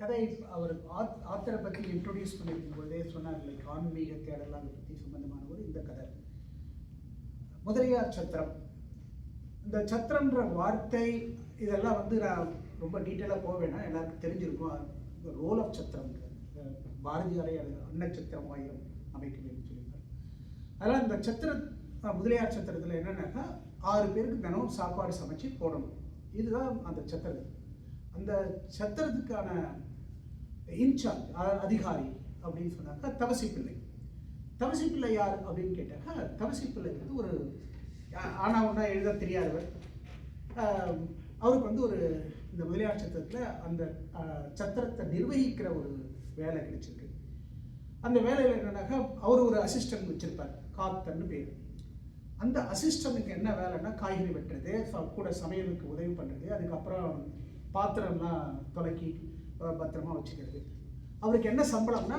கதை அவர் ஆத் ஆத்தரை பற்றி இன்ட்ரொடியூஸ் பண்ணியிருக்கும் போதே சொன்னார் லைக் ஆன்மீக தேடல் அதை பற்றி சம்பந்தமான ஒரு இந்த கதை. முதலியார் சத்திரம். இந்த சத்திரன்ற வார்த்தை இதெல்லாம் வந்து நான் ரொம்ப டீட்டெயிலாக போக வேணாம் எல்லாருக்கும் தெரிஞ்சிருக்கும். ரோல் ஆஃப் சத்திரம். பாரதியாரை அது அன்னச்சத்திரம் ஆயிரம் அமைக்கணும்னு சொல்லியிருக்காரு. அதனால் இந்த சத்திர முதலியார் சத்திரத்தில் என்னென்னாக்கா ஆறு பேருக்கு தினமும் சாப்பாடு சமைச்சு போடணும். இதுதான் அந்த சத்திரம் அந்த சத்திரத்துக்கான இன்சார்ஜ் அதிகாரி அப்படின்னு சொன்னாக்கா தவசி பிள்ளை. தவசி பிள்ளை யார் அப்படின்னு கேட்டாக்கா தவசி பிள்ளை வந்து ஒரு ஆ- ஆனா ஒன்றா எழுத தெரியாதவர் அவருக்கு வந்து ஒரு இந்த முதலியார் சத்திரத்தில் அந்த சத்திரத்தை நிர்வகிக்கிற ஒரு வேலை கிடைச்சிருக்கு. அந்த வேலையில் என்னன்னாக்கா அவர் ஒரு அசிஸ்டன்ட் வச்சிருப்பார் காத்தன்னு பேர். அந்த அசிஸ்டனுக்கு என்ன வேலைன்னா காய்கறி வெட்டுறது கூட சமையலுக்கு உதவி பண்ணுறது அதுக்கப்புறம் பாத்திரம்லாம் துலக்கி பத்திரமா வச்சுக்கிறது. அவருக்கு என்ன சம்பளம்னா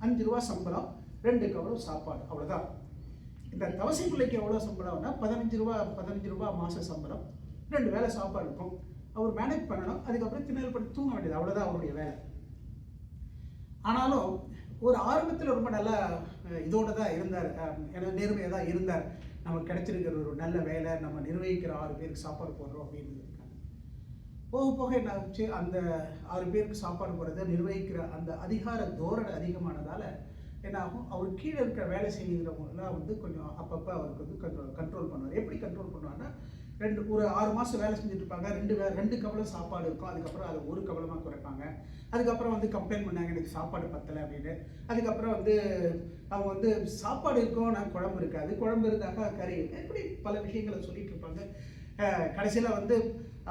அஞ்சு ரூபா சம்பளம் ரெண்டு கவரம் சாப்பாடு அவ்வளோதான் இந்த தவசை பிள்ளைக்கு எவ்வளோ சம்பளம்னா பதினஞ்சு ரூபா பதினஞ்சு ரூபா மாத சம்பளம் ரெண்டு வேலை சாப்பாடு இருக்கும். அவர் மேனேஜ் பண்ணணும் அதுக்கப்புறம் திண்ணல் தூங்க வேண்டியது அவ்வளோதான் அவருடைய வேலை. ஆனாலும் ஒரு ஆரம்பத்தில் ரொம்ப நல்லா இதோடு தான் இருந்தார். அஹ், நேர்மையாக தான் இருந்தார். நமக்கு கிடைச்சிருக்கிற ஒரு நல்ல வேலை நம்ம நிர்வகிக்கிற ஆறு பேருக்கு சாப்பாடு போடுறோம் அப்படின்னு. போக போக என்ன ஆச்சு அந்த ஆறு பேருக்கு சாப்பாடு போடுறத நிர்வகிக்கிற அந்த அதிகார தோரணை அதிகமானதால் என்ன ஆகும் அவர் கீழே இருக்கிற வேலை செய்கிறவங்களாம் வந்து கொஞ்சம் அப்பப்போ அவருக்கு வந்து கண்ட்ரோல் கண்ட்ரோல் பண்ணுவார். எப்படி கண்ட்ரோல் பண்ணுவார்னா ரெண்டு ஒரு ஆறு மாதம் வேலை செஞ்சுட்டு இருப்பாங்க. ரெண்டு வே ரெண்டு கவலம் சாப்பாடு இருக்கும். அதுக்கப்புறம் அதை ஒரு கவலமாக குறைப்பாங்க. அதுக்கப்புறம் வந்து கம்ப்ளைண்ட் பண்ணாங்க எனக்கு சாப்பாடு பத்தலை அப்படின்னு. அதுக்கப்புறம் வந்து அவங்க வந்து சாப்பாடு இருக்கும் நான் குழம்பு இருக்காது. குழம்பு இருந்தாக்கா கறி. இப்படி பல விஷயங்களை சொல்லிட்டு இருப்பாங்க. கடைசியில் வந்து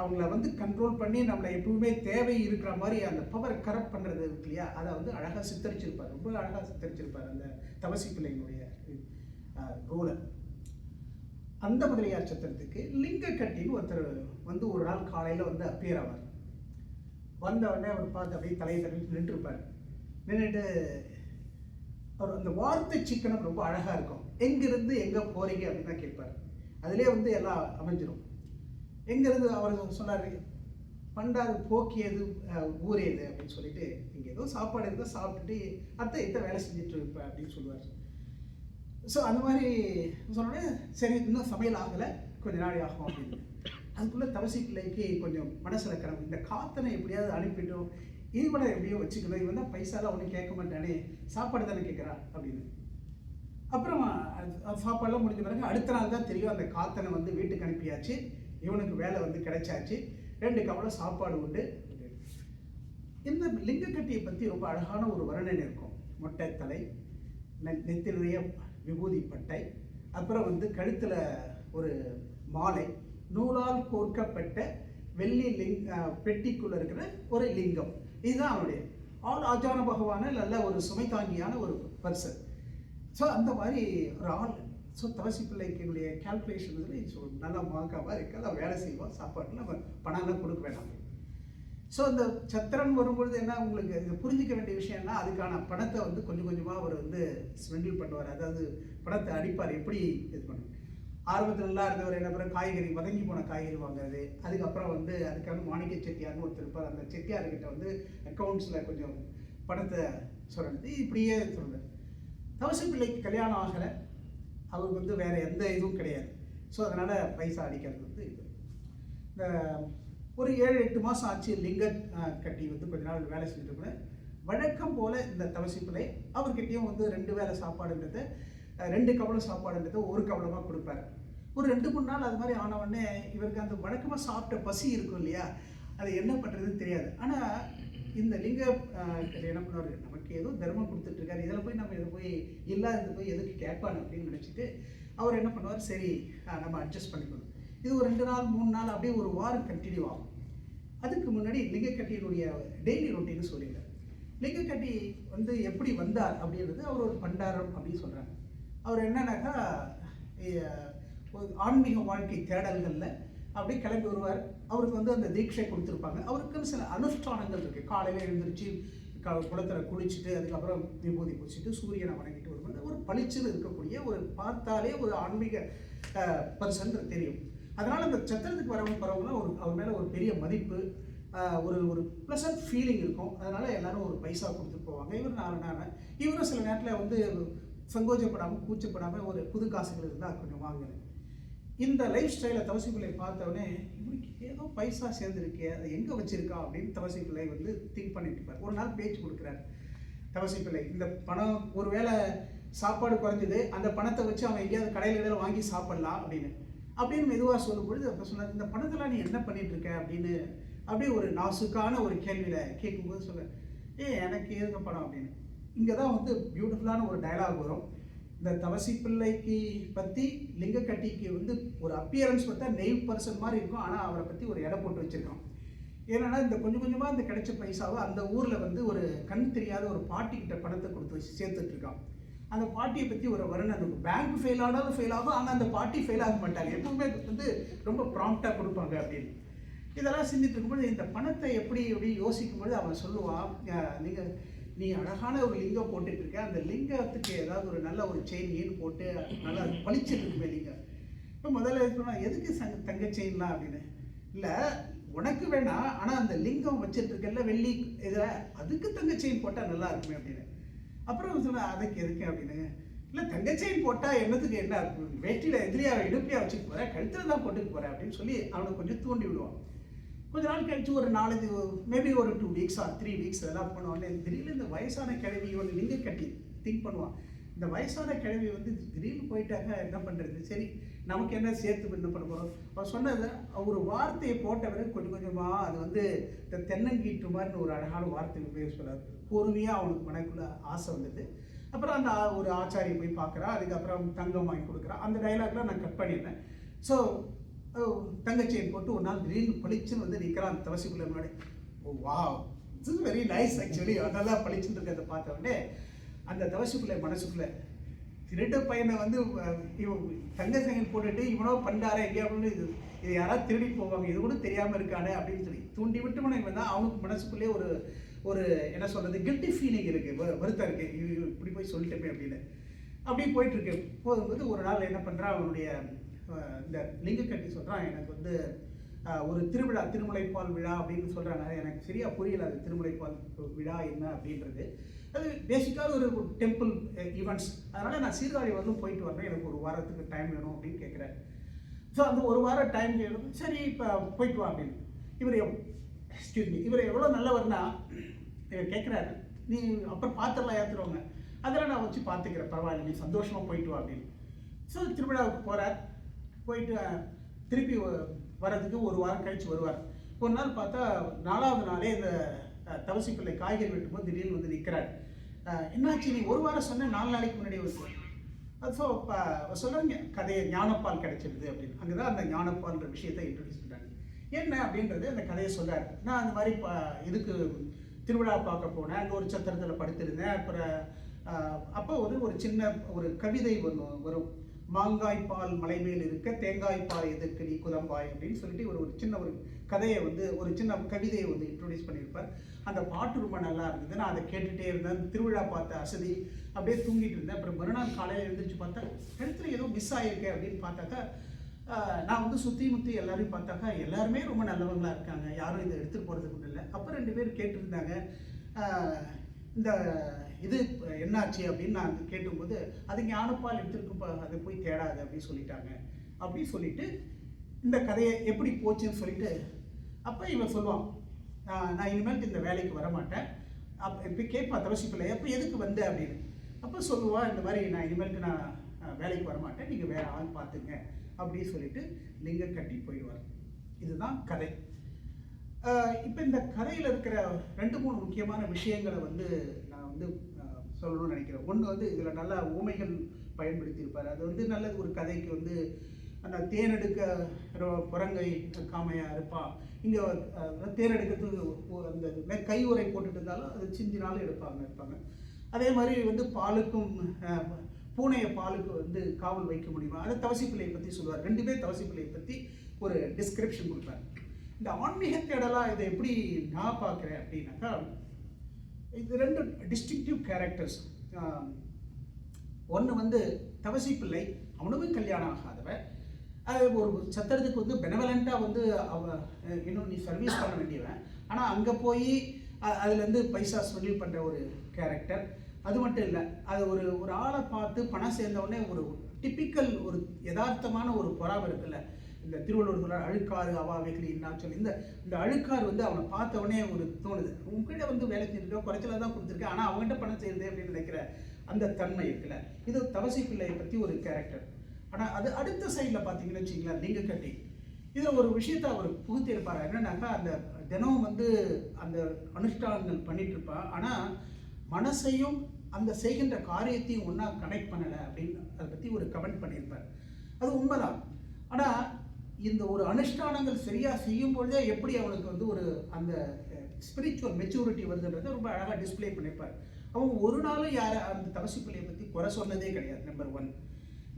அவங்கள வந்து கண்ட்ரோல் பண்ணி நம்மளை எப்பவுமே தேவை இருக்கிற மாதிரி அந்த பவர் கரெக்ட் பண்ணுறது இருக்கு இல்லையா? அதை வந்து அழகாக சித்தரிச்சிருப்பார். ரொம்ப அழகாக சித்தரிச்சிருப்பார் அந்த தவசி பிள்ளையினுடைய ரோலை அந்த முதலியார் சத்திரத்துக்கு லிங்க கட்டின்னு ஒருத்தர் வந்து ஒரு நாள் காலையில் வந்து அப்பியர் ஆவார். வந்தவுடனே அவர் பார்த்து அப்படியே தலையை தள்ளி நின்றுருப்பார். நின்றுட்டு அவர் அந்த வார்த்தை சிக்கனம் ரொம்ப அழகாக இருக்கும். எங்கேருந்து எங்கே போகிறீங்க அப்படின்னு தான் கேட்பார். அதிலே வந்து எல்லாம் அமைஞ்சிரும். எங்கேருந்து அவர் சொன்னார் பண்டாது போக்கியது ஊரேது அப்படின்னு சொல்லிட்டு இங்கே ஏதோ சாப்பாடு இருந்தால் சாப்பிட்டுட்டு அத்தை இத்த வேலை செஞ்சுட்டு இருப்பேன் அப்படின்னு சொல்லுவார். ஸோ அந்த மாதிரி சொன்னோடனே சரி இன்னும் சமையல் ஆகலை. கொஞ்ச நாளே ஆகும் அப்படின்னு. அதுக்குள்ளே தவசி பிள்ளைக்கு கொஞ்சம் மனசில் கிளம்பு இந்த காத்தனை எப்படியாவது அனுப்பிட்டோம். இவனை எப்படியோ வச்சுக்கணும். இவன் தான் பைசாலாம் ஒன்றும் கேட்க மாட்டானே. சாப்பாடு தானே கேட்குறா அப்படின்னு. அப்புறம் சாப்பாடெல்லாம் முடிஞ்ச பிறகு அடுத்த நாள் தான் தெரியும் அந்த காத்தனை வந்து வீட்டுக்கு அனுப்பியாச்சு. இவனுக்கு வேலை வந்து கிடைச்சாச்சு. ரெண்டு கவலை சாப்பாடு உண்டு. இந்த லிங்கக்கட்டியை பற்றி ரொம்ப அழகான ஒரு வர்ணனை இருக்கும். மொட்டை தலை நெ- நெத்தி நிறைய விபூதி பட்டை அப்புறம் வந்து கழுத்தில் ஒரு மாலை நூலால் கோர்க்கப்பட்ட வெள்ளி லிங் பெட்டிக்குள்ளே இருக்கிற ஒரு லிங்கம். இதுதான் அவருடைய ஆள் ஆஜான பகவான நல்ல ஒரு சுமை தாங்கியான ஒரு பர்சன் ஸோ அந்த மாதிரி ஒரு ஆள் ஸோ தவசி பிள்ளைக்கினுடைய calculation இதில் ஸோ நல்லா மார்க்காவாக இருக்கு. அதை வேலை செய்வோம் சாப்பாடு நம்ம பணம்லாம் கொடுக்க வேண்டாம் ஸோ அந்த சத்திரன் வரும்பொழுது என்ன உங்களுக்கு இது புரிஞ்சிக்க வேண்டிய விஷயம்னா அதுக்கான பணத்தை வந்து கொஞ்சம் கொஞ்சமாக அவர் வந்து ஸ்பெண்டில் பண்ணுவார். அதாவது பணத்தை அடிப்பார். எப்படி இது பண்ணுவார் ஆரம்பத்தில் நல்லா இருந்தவர் என்ன பண்ணுற காய்கறி வதங்கி போன காய்கறி வாங்குறது அதுக்கப்புறம் வந்து அதுக்கான மாணிக்க செட்டியார்னு ஒருத்தர் இருப்பார். அந்த செட்டியார்கிட்ட வந்து அக்கௌண்ட்ஸில் கொஞ்சம் பணத்தை சொல்கிறது இப்படியே சொல்கிறார் தவசு பிள்ளைக்கு கல்யாணம் ஆகலை. அவருக்கு வந்து வேறு எந்த இதுவும் கிடையாது. ஸோ அதனால் பைசா அடிக்கிறது வந்து இது. இந்த ஒரு ஏழு எட்டு மாதம் ஆச்சு லிங்க கட்டி வந்து கொஞ்ச நாள் வேலை செஞ்சுட்டு கூட வழக்கம் போல் இந்த தவசி பிள்ளை வந்து ரெண்டு வேளை சாப்பாடுன்றது ரெண்டு கவலம் சாப்பாடுன்றது ஒரு கவலமாக கொடுப்பாரு. ஒரு ரெண்டு மூணு நாள் அது மாதிரி ஆனவுடனே இவருக்கு அந்த வழக்கமாக சாப்பிட்ட பசி இருக்கும் இல்லையா? அது என்ன பண்ணுறதுன்னு தெரியாது. ஆனால் இந்த லிங்க என்ன பண்ணுவார் நமக்கு ஏதோ தர்மம் கொடுத்துட்டு இருக்காரு இதில் போய் நம்ம இதை போய் இல்லாதது போய் எதுக்கு கேட்பான் அப்படின்னு நினச்சிட்டு அவர் என்ன பண்ணுவார்? சரி நம்ம அட்ஜஸ்ட் பண்ணிக்கணும். இது ஒரு ரெண்டு நாள் மூணு நாள் அப்படியே ஒரு வாரம் கண்டினியூ ஆகும். அதுக்கு முன்னாடி லிங்கக்கட்டியினுடைய டெய்லி ரொட்டீன் சொல்லிடுறார். லிங்கக்கட்டி வந்து எப்படி வந்தார் அப்படின்றது அவர் ஒரு பண்டாரம் அப்படின்னு சொல்கிறாங்க அவர் என்னன்னாக்கா ஒரு ஆன்மீக வாழ்க்கை தேடல்களில் அப்படியே கிளம்பி வருவார். அவருக்கு வந்து அந்த தீட்சை கொடுத்துருப்பாங்க. அவருக்குன்னு சில அனுஷ்டானங்கள் இருக்குது காலையில் எழுந்திரிச்சு க குளத்தில் குளிச்சுட்டு அதுக்கப்புறம் விபூதி பூச்சிட்டு சூரியனை வணங்கிட்டு வரும்போது ஒரு பளிச்சில் இருக்கக்கூடிய ஒரு பார்த்தாலே ஒரு ஆன்மீக பர்சன் தெரியும். அதனால் அந்த சத்திரத்துக்கு வரவங்க வரவங்களாம் ஒரு அவர் மேலே ஒரு பெரிய மதிப்பு ஒரு ஒரு ப்ளசன்ட் ஃபீலிங் இருக்கும். அதனால் எல்லாரும் ஒரு பைசா கொடுத்துட்டு போவாங்க. இவர் நான் நான் இவரும் சில நேரத்தில் வந்து சங்கோஜப்படாமல் கூச்சப்படாமல் ஒரு புது காசுகள் இருந்தால் கொஞ்சம் வாங்குறேன் இந்த லைஃப் ஸ்டைலை தவசிப்பிள்ளை பார்த்தவொடனே இவனுக்கு ஏதோ பைசா சேர்ந்துருக்கே அதை எங்கே வச்சுருக்கா அப்படின்னு தவசிப்பிள்ளை வந்து திங்க் பண்ணிட்டு இருப்பார். ஒரு நாள் பேச்சு கொடுக்குறாரு தவசிப்பிள்ளை இந்த பணம் ஒரு வேளை சாப்பாடு குறைஞ்சது அந்த பணத்தை வச்சு அவன் எங்கேயாவது கடையில் கடையில் வாங்கி சாப்பிட்லாம் அப்படின்னு. அப்படின்னு மெதுவாக சொல்லும் பொழுது அப்போ சொன்னார் இந்த பணத்தெல்லாம் நீ என்ன பண்ணிட்டு இருக்க? அப்படின்னு அப்படியே ஒரு நாசுக்கான ஒரு கேள்வியில் கேட்கும்போது சொல்ல ஏ எனக்கு எதுக்கு பணம்? அப்படின்னு. இங்கே தான் வந்து பியூட்டிஃபுல்லான ஒரு டயலாக் வரும். இந்த தவசி பிள்ளைக்கு பற்றி லிங்கக்கட்டிக்கு வந்து ஒரு அப்பியரன்ஸ் பார்த்தா நெய் பர்சன் மாதிரி இருக்கும். ஆனால் அவரை பற்றி ஒரு இடம் போட்டு வச்சுருக்கோம். ஏன்னா இந்த கொஞ்சம் கொஞ்சமாக இந்த கிடைச்ச பைசாவை அந்த ஊரில் வந்து ஒரு கண் தெரியாத ஒரு பாட்டிக்கிட்ட பணத்தை கொடுத்து வச்சு சேர்த்துட்ருக்கான் அந்த பாட்டியை பற்றி ஒரு வருணம் இருக்கும் பேங்க் ஃபெயில் ஆனாலும் ஃபெயில் ஆகும் ஆனால் அந்த பாட்டி ஃபெயில் ஆக மாட்டாங்க. எப்பவுமே வந்து ரொம்ப ப்ராம்ப்டாக கொடுப்பாங்க அப்படின்னு. இதெல்லாம் சிந்திட்டு இருக்கும்போது இந்த பணத்தை எப்படி எப்படி யோசிக்கும்போது அவன் சொல்லுவான் நீங்கள் நீ அழகான ஒரு லிங்கம் போட்டுட்டு இருக்க அந்த லிங்கத்துக்கு ஏதாவது ஒரு நல்ல ஒரு செயின் ஏன் போட்டு நல்லா பளிச்சுட்டு இருக்குமே லிங்கம். இப்போ முதல்ல சொன்னா எதுக்கு சங்க தங்க செயின்லாம் அப்படின்னு. இல்லை உனக்கு வேணாம் ஆனால் அந்த லிங்கம் வச்சுட்டு இருக்கல வெள்ளி இதில் அதுக்கு தங்க செயின் போட்டால் நல்லா இருக்குமே அப்படின்னு. அப்புறம் சொன்னேன் அதுக்கு எதுக்கு? அப்படின்னு. இல்லை தங்க செயின் போட்டால் என்னத்துக்கு என்ன இருக்கும்? வேட்டியில் எதிரியாக இடுப்பியாக வச்சுட்டு போகிறேன் கழுத்தில் தான் போட்டுட்டு போகிறேன் அப்படின்னு சொல்லி அவனை கொஞ்சம் தூண்டி விடுவான். கொஞ்ச நாள் கழிச்சு ஒரு நாலஞ்சு மேபி ஒரு two weeks or three weeks அதெல்லாம் பண்ண திடீர்னு இந்த வயசான கிழவி ஒன்று லிங்க கட்டி திங்க் பண்ணுவான். இந்த வயசான கிழவி வந்து திடீர்னு போயிட்டாங்க என்ன பண்ணுறது சரி நமக்கு என்ன சேர்த்து என்ன பண்ண போகிறோம் அவர் சொன்னது ஒரு வார்த்தையை போட்டவரை கொஞ்சம் கொஞ்சமாக அது வந்து இந்த தென்னங்கீற்று மாதிரி ஒரு அழகான வார்த்தை உபயோக சொல்லார் பொறுமையாக அவனுக்கு மனக்குள்ள ஆசை வந்தது. அப்புறம் அந்த ஒரு ஆச்சாரியை போய் பார்க்குறா அதுக்கப்புறம் தங்கம் வாங்கி கொடுக்குறா அந்த டைலாக்லாம் நான் கட் பண்ணிடுறேன். ஸோ தங்கச்செயின் போட்டு ஒரு நாள் திடீர்னு பளிச்சுன்னு வந்து நிற்கிறான் அந்த முன்னாடி. ஓ wow it's very nice actually நல்லா பளிச்சுன்னு இருக்கிறத பார்த்த உடனே அந்த தவசிக்குள்ள மனசுக்குள்ள திருட பையனை வந்து இவன் தங்க செங்கல் போட்டுட்டு இவனோ பண்டாரா அப்படின்னு இது இது யாராவது திருடி போவாங்க இது கூட தெரியாமல் இருக்கானே அப்படின்னு சொல்லி தூண்டி விட்டு இவன் தான் அவனுக்கு மனசுக்குள்ளே ஒரு ஒரு என்ன சொல்கிறது கில்ட்டி ஃபீலிங் இருக்குது வ- வருத்தம் இருக்குது இப்படி போய் சொல்லிட்டேமே அப்படின்னு. அப்படியே போயிட்டுருக்கு போகும்போது ஒரு நாள் என்ன பண்ணுறான் அவனுடைய இந்த லிங்க கட்டி சொல்கிறான் எனக்கு வந்து ஒரு திருவிழா திருமுலைப்பால் விழா அப்படின்னு சொல்கிறாங்க எனக்கு சரியாக புரியல அது திருமுலைப்பால் விழா என்ன அப்படின்றது. அது பேசிக்காக ஒரு டெம்பிள் ஈவெண்ட்ஸ் அதனால் நான் சீர்காழி வந்து போயிட்டு வரேன். எனக்கு ஒரு வாரத்துக்கு டைம் வேணும் அப்படின்னு கேட்குறேன் ஸோ அந்த ஒரு வாரம் டைம் வேணும். சரி இப்போ போயிட்டு வா அப்படின்னு. இவர் எக்ஸ்கியூஸ் மீ இவர் எவ்வளோ நல்லவர்னா இவர் கேட்குறாரு நீ அப்புறம் பாத்திரலாம் ஏற்றுருவாங்க அதெல்லாம் நான் வச்சு பார்த்துக்கிறேன் பரவாயில்ல நீ சந்தோஷமாக போயிட்டு வா அப்படின்னு. ஸோ திருவிழாவுக்கு போகிறார் போயிட்டு திருப்பி வ- வர்றதுக்கு ஒரு வாரம் கழிச்சு வருவார். ஒரு நாள் பார்த்தா நாலாவது நாளே இந்த தவசி பிள்ளை காய்கறி வெட்டும்போது திடீர்னு வந்து நிற்கிறார் என்னாச்சு? நீ ஒரு வாரம் சொன்ன நாலு நாளைக்கு முன்னாடி வந்து ஸோ இப்போ சொல்கிறாங்க கதையை ஞானப்பால் கிடைச்சிருது அப்படின்னு. அங்கே தான் அந்த ஞானப்பால்ன்ற விஷயத்தை இன்ட்ரடியூஸ் பண்ணுறாங்க என்ன அப்படின்றது அந்த கதையை சொல்றாரு. நான் அந்த மாதிரி ப இதுக்கு திருவிழா பார்க்க போனேன். அங்கே ஒரு சத்திரத்தில் படுத்திருந்தேன். அப்புறம் அப்போ வந்து ஒரு சின்ன ஒரு கவிதை ஒன்று வரும். மாங்காய் பால் மலை மேல் இருக்க தேங்காய் பால் எதற்கு நீ குதம்பாய் அப்படின்னு சொல்லிட்டு ஒரு ஒரு சின்ன ஒரு கதையை வந்து ஒரு சின்ன கவிதையை வந்து இன்ட்ரோடியூஸ் பண்ணியிருப்பார். அந்த பாட்டு ரொம்ப நல்லா இருந்தது. நான் அதை கேட்டுகிட்டே இருந்தேன். அந்த திருவிழா பார்த்த அசதி அப்படியே தூங்கிட்டு இருந்தேன். அப்புறம் மறுநாள் காலையில் எழுந்திரிச்சு பார்த்தா கழுத்தில் ஏதோ மிஸ் ஆகிருக்கு அப்படின்னு பார்த்தாக்கா நான் வந்து சுற்றி முற்றி எல்லாரையும் பார்த்தாக்கா எல்லாருமே ரொம்ப நல்லவங்களா இருக்காங்க. யாரும் இதை எடுத்துகிட்டு போகிறதுக்கு இல்லை. அப்போ ரெண்டு பேர் கேட்டிருந்தாங்க. இந்த இது என்னாச்சு அப்படின்னு நான் கேட்டும்போது அது ஞானப்பால் எடுத்துருக்குப்பா அதை போய் தேடாது அப்படின்னு சொல்லிட்டாங்க. அப்படின்னு சொல்லிட்டு இந்த கதையை எப்படி போச்சுன்னு சொல்லிட்டு அப்போ இவன் சொல்லுவான் நான் இனிமேல் இந்த வேலைக்கு வரமாட்டேன். அப்போ இப்போ கேட்பா தவசி பிள்ளை எப்போ எதுக்கு வந்த? அப்படின்னு. அப்போ சொல்லுவா இந்த மாதிரி நான் இனிமேலுக்கு நான் வேலைக்கு வர மாட்டேன் நீங்கள் வேறு ஆள் பார்த்துங்க. அப்படின்னு சொல்லிட்டு லிங்கம் கட்டி போயிடுவார். இதுதான் கதை. இப்போ இந்த கதையில் இருக்கிற ரெண்டு மூணு முக்கியமான விஷயங்களை வந்து நான் வந்து சொல்லணும்னு நினைக்கிறேன். ஒன்று வந்து இதில் நல்ல ஊமைகள் பயன்படுத்தியிருப்பார். அது வந்து நல்லது ஒரு கதைக்கு வந்து அந்த தேனெடுக்க ரொ- குரங்கை காமையா இருப்பான் இங்கே தேனெடுக்கிறதுக்கு அந்த கை உரை போட்டுட்டு இருந்தாலும் அது சிஞ்சினாலும் எடுப்பாங்க இருப்பாங்க. அதே மாதிரி வந்து பாலுக்கும் பூனையை பாலுக்கு வந்து காவல் வைக்க முடியுமா? அதை தவசி பிள்ளையை பற்றி சொல்லுவார். ரெண்டுமே தவசி பிள்ளையை பற்றி ஒரு டிஸ்கிரிப்ஷன் கொடுப்பார். இந்த ஆன்மீக தேடலாக இதை எப்படி நான் பார்க்குறேன் அப்படின்னாக்கா இது ரெண்டு டிஸ்டிங்டிவ் கேரக்டர்ஸ் ஒன்று வந்து தவசி பிள்ளை அவனுக்கும் கல்யாணம் ஆகாதவன். அது ஒரு சத்திரத்துக்கு வந்து பெனவலண்ட்டாக வந்து அவ இன்னும் நீ சர்வீஸ் பண்ண வேண்டியவன். ஆனால் அங்கே போய் அதுலேருந்து பைசா சொலில் பண்ணுற ஒரு கேரக்டர் அது மட்டும் இல்லை அது ஒரு ஒரு ஆளை பார்த்து பணம் சேர்ந்த உடனே ஒரு டிப்பிக்கல் ஒரு யதார்த்தமான ஒரு பொறாமை இருக்குல்ல. இந்த திருவள்ளுவர் சொல்றார் அழுக்காறு அவாவைகள் என்ன சொல்லி இந்த இந்த அழுக்காறு வந்து அவனை பார்த்த உடனே ஒரு தோணுது. உங்ககிட்ட வந்து வேலை செஞ்சிருக்கோம் குறைச்சல தான் கொடுத்துருக்கேன் ஆனால் அவங்ககிட்ட பணம் செய்யுது அப்படின்னு நினைக்கிற அந்த தன்மை இருக்குல்ல. இது தவசி பிள்ளையை பற்றி ஒரு கேரக்டர் ஆனால் அது அடுத்த சைடில் பார்த்தீங்கன்னு வச்சிங்களேன் லிங்க கட்டி இதில் ஒரு விஷயத்த அவர் புகுத்திருப்பார் என்னன்னாக்கா அந்த தினம் வந்து அந்த அனுஷ்டானங்கள் பண்ணிட்டு இருப்பா. ஆனால் மனசையும் அந்த செய்கின்ற காரியத்தையும் ஒன்றா கனெக்ட் பண்ணலை அப்படின்னு அதை பற்றி ஒரு கமெண்ட் பண்ணியிருப்பார். அது உண்மைதான். ஆனால் இந்த ஒரு அனுஷ்டானங்கள் சரியாக செய்யும் பொழுதே எப்படி அவனுக்கு வந்து ஒரு அந்த ஸ்பிரிச்சுவல் மெச்சூரிட்டி வருதுன்றதை ரொம்ப அழகாக டிஸ்பிளே பண்ணியிருப்பார். அவங்க ஒரு நாளும் யாரை அந்த தவசி பிள்ளையை பற்றி குறை சொன்னதே கிடையாது நம்பர் ஒன்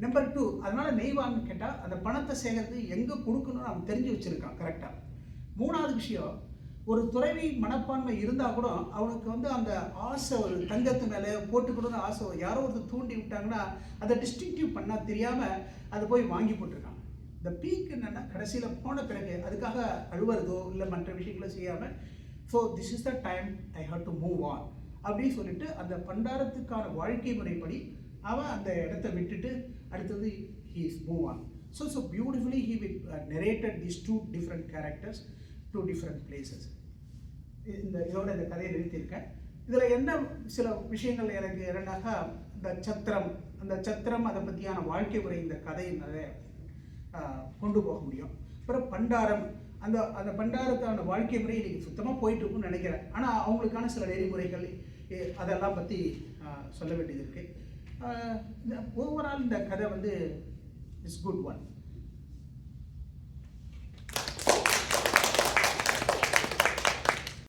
நம்பர் டூ அதனால் நெய்வான்னு கேட்டால் அந்த பணத்தை சேர்க்கறது எங்கே கொடுக்கணும்னு அவன் தெரிஞ்சு வச்சுருக்கான் கரெக்டாக மூணாவது விஷயம் ஒரு துறவி மனப்பான்மை இருந்தால் கூட அவனுக்கு வந்து அந்த ஆசை ஒரு தங்கத்து மேலே போட்டுக்கணும்னு ஆசை யாரோ ஒருத்தர் தூண்டி விட்டாங்கன்னா அதை டிஸ்டிங்டிவ் பண்ணால் தெரியாமல் அதை போய் வாங்கி போட்டிருக்கான். இந்த பீக் என்னென்னா கடைசியில் போன பிறகு அதுக்காக அழுவுறதோ இல்லை மற்ற விஷயங்களோ செய்யாமல் so this is the time I have to move on அப்படின்னு சொல்லிட்டு அந்த பண்டாரத்துக்கான வாழ்க்கை முறைப்படி அவன் அந்த இடத்த விட்டுட்டு அடுத்தது he is move on so so beautifully he with narrated these two different characters two different places இந்த இதோட இந்த கதையை நிறுத்தியிருக்கேன். இதில் என்ன சில விஷயங்கள் எனக்கு என்னன்னாக்கா இந்த சத்திரம் அந்த சத்திரம் அதை பற்றியான வாழ்க்கை முறை இந்த கதை நிறைய கொண்டு போக முடியும். அப்புறம் பண்டாரம் அந்த அந்த பண்டாரத்தான வாழ்க்கை முறை இன்றைக்கி சுத்தமாக போயிட்டுருக்குன்னு நினைக்கிறேன். ஆனால் அவங்களுக்கான சில நெறிமுறைகள் அதெல்லாம் பற்றி சொல்ல வேண்டியது இருக்குது ஓவரால் இந்த கதை வந்து இட்ஸ் குட் ஒன்